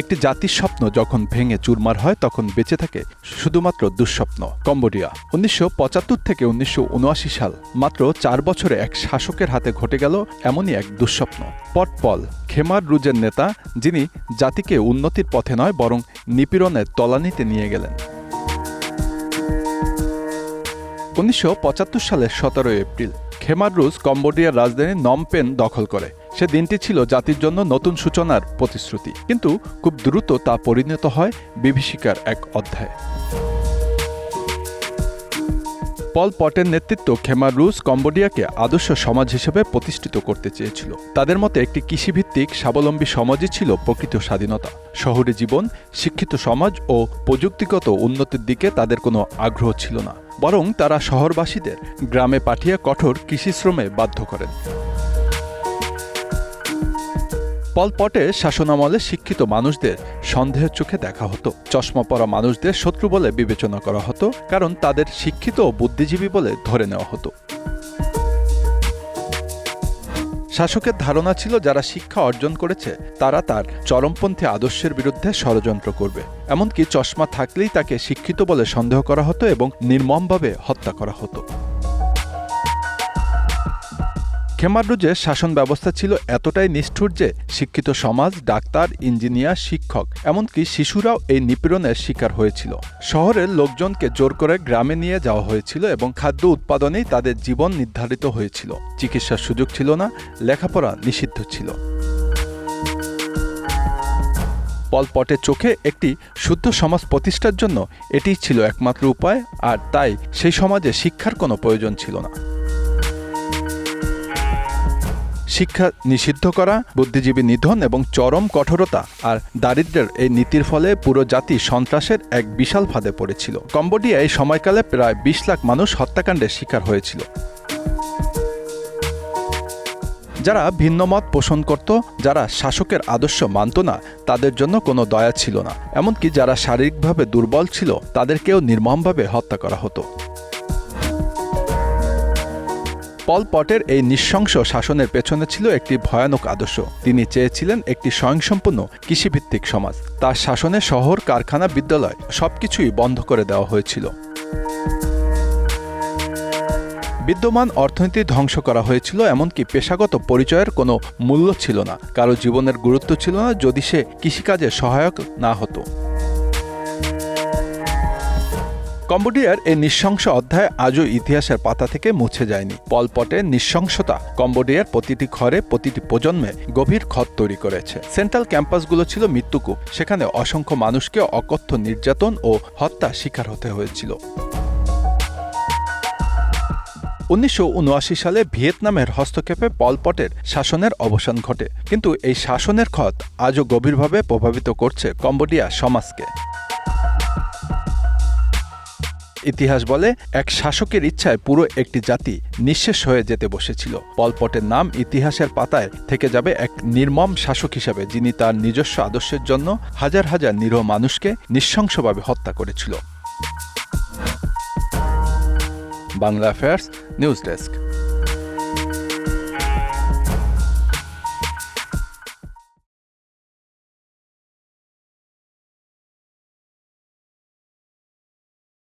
একটি জাতির স্বপ্ন যখন ভেঙে চুরমার হয়, তখন বেঁচে থাকে শুধুমাত্র দুঃস্বপ্ন। কম্বোডিয়া, উনিশশো পঁচাত্তর থেকে উনিশশো উনআশি সাল, মাত্র চার বছরে এক শাসকের হাতে ঘটে গেল এমনই এক দুঃস্বপ্ন। পটপল খেমার রুজের নেতা, যিনি জাতিকে উন্নতির পথে নয়, বরং নিপীড়নের তলানিতে নিয়ে গেলেন। উনিশশো পঁচাত্তর সালের সতেরোই এপ্রিল, খেমার রুজ কম্বোডিয়ার রাজধানী নমপেন দখল করে। সে দিনটি ছিল জাতির জন্য নতুন সূচনার প্রতিশ্রুতি, কিন্তু খুব দ্রুত তা পরিণত হয় বিভীষিকার এক অধ্যায়। পল পটের নেতৃত্ব খেমার রুশ কম্বোডিয়াকে আদর্শ সমাজ হিসেবে প্রতিষ্ঠিত করতে চেয়েছিল। তাদের মতে একটি কৃষিভিত্তিক, স্বাবলম্বী সমাজই ছিল প্রকৃত স্বাধীনতা। শহুরে জীবন, শিক্ষিত সমাজ ও প্রযুক্তিগত উন্নতির দিকে তাদের কোনো আগ্রহ ছিল না। বরং তারা শহরবাসীদের গ্রামে পাঠিয়ে কঠোর কৃষিশ্রমে বাধ্য করেন। পল পটে শাসনামলে শিক্ষিত মানুষদের সন্দেহের চোখে দেখা হতো। চশমা পরা মানুষদের শত্রু বলে বিবেচনা করা হতো, কারণ তাদের শিক্ষিত ও বুদ্ধিজীবী বলে ধরে নেওয়া হতো। শাসকের ধারণা ছিল, যারা শিক্ষা অর্জন করেছে, তারা তার চরমপন্থী আদর্শের বিরুদ্ধে ষড়যন্ত্র করবে। এমনকি চশমা থাকলেই তাকে শিক্ষিত বলে সন্দেহ করা হতো এবং নির্মমভাবে হত্যা করা হতো। খেমারুজের শাসন ব্যবস্থা ছিল এতটাই নিষ্ঠুর যে শিক্ষিত সমাজ, ডাক্তার, ইঞ্জিনিয়ার, শিক্ষক, এমনকি শিশুরাও এই নিপীড়নের শিকার হয়েছিল। শহরের লোকজনকে জোর করে গ্রামে নিয়ে যাওয়া হয়েছিল এবং খাদ্য উৎপাদনেই তাদের জীবন নির্ধারিত হয়েছিল। চিকিৎসার সুযোগ ছিল না, লেখাপড়া নিষিদ্ধ ছিল। পলপটের চোখে একটি শুদ্ধ সমাজ প্রতিষ্ঠার জন্য এটিই ছিল একমাত্র উপায়, আর তাই সেই সমাজে শিক্ষার কোনো প্রয়োজন ছিল না। শিক্ষা নিষিদ্ধ করা, বুদ্ধিজীবী নিধন এবং চরম কঠোরতা আর দারিদ্র্যের এই নীতির ফলে পুরো জাতি সন্ত্রাসের এক বিশাল ফাঁদে পড়েছিল। কম্বোডিয়া এই সময়কালে প্রায় বিশ লাখ মানুষ হত্যাকাণ্ডের শিকার হয়েছিল। যারা ভিন্নমত পোষণ করত, যারা শাসকের আদর্শ মানত না, তাদের জন্য কোনো দয়া ছিল না। এমনকি যারা শারীরিকভাবে দুর্বল ছিল, তাদেরকেও নির্মমভাবে হত্যা করা হতো। পল পটের এই নৃশংস শাসনের পেছনে ছিল একটি ভয়ানক আদর্শ। তিনি চেয়েছিলেন একটি স্বয়ংসম্পূর্ণ কৃষিভিত্তিক সমাজ। তার শাসনে শহর, কারখানা, বিদ্যালয় সবকিছুই বন্ধ করে দেওয়া হয়েছিল। বিদ্যমান অর্থনীতি ধ্বংস করা হয়েছিল, এমনকি পেশাগত পরিচয়ের কোনো মূল্য ছিল না। কারও জীবনের গুরুত্ব ছিল না যদি সে কৃষিকাজে সহায়ক না হতো। কম্বোডিয়ার এই নৃশংস অধ্যায় আজও ইতিহাসের পাতা থেকে মুছে যায়নি। পলপটের নৃশংসতা কম্বোডিয়ার প্রতিটি ঘরে প্রতিটি প্রজন্মে গভীর ক্ষত তৈরি করেছে। সেন্ট্রাল ক্যাম্পাসগুলো ছিল মৃত্যুকূপ, সেখানে অসংখ্য মানুষকে অকথ্য নির্যাতন ও হত্যা শিকার হতে হয়েছিল। উনিশশো উনআশি সালে ভিয়েতনামের হস্তক্ষেপে পলপটের শাসনের অবসান ঘটে, কিন্তু এই শাসনের ক্ষত আজও গভীরভাবে প্রভাবিত করছে কম্বোডিয়া সমাজকে। ইতিহাস বলে, এক শাসকের ইচ্ছায় পুরো একটি জাতি নিঃশেষ হয়ে যেতে বসেছিল। পলপটের নাম ইতিহাসের পাতায় থেকে যাবে এক নির্মম শাসক হিসাবে, যিনি তার নিজস্ব আদর্শের জন্য হাজার হাজার নিরহ মানুষকে নৃশংসভাবে হত্যা করেছিল। Bangla affairs news desk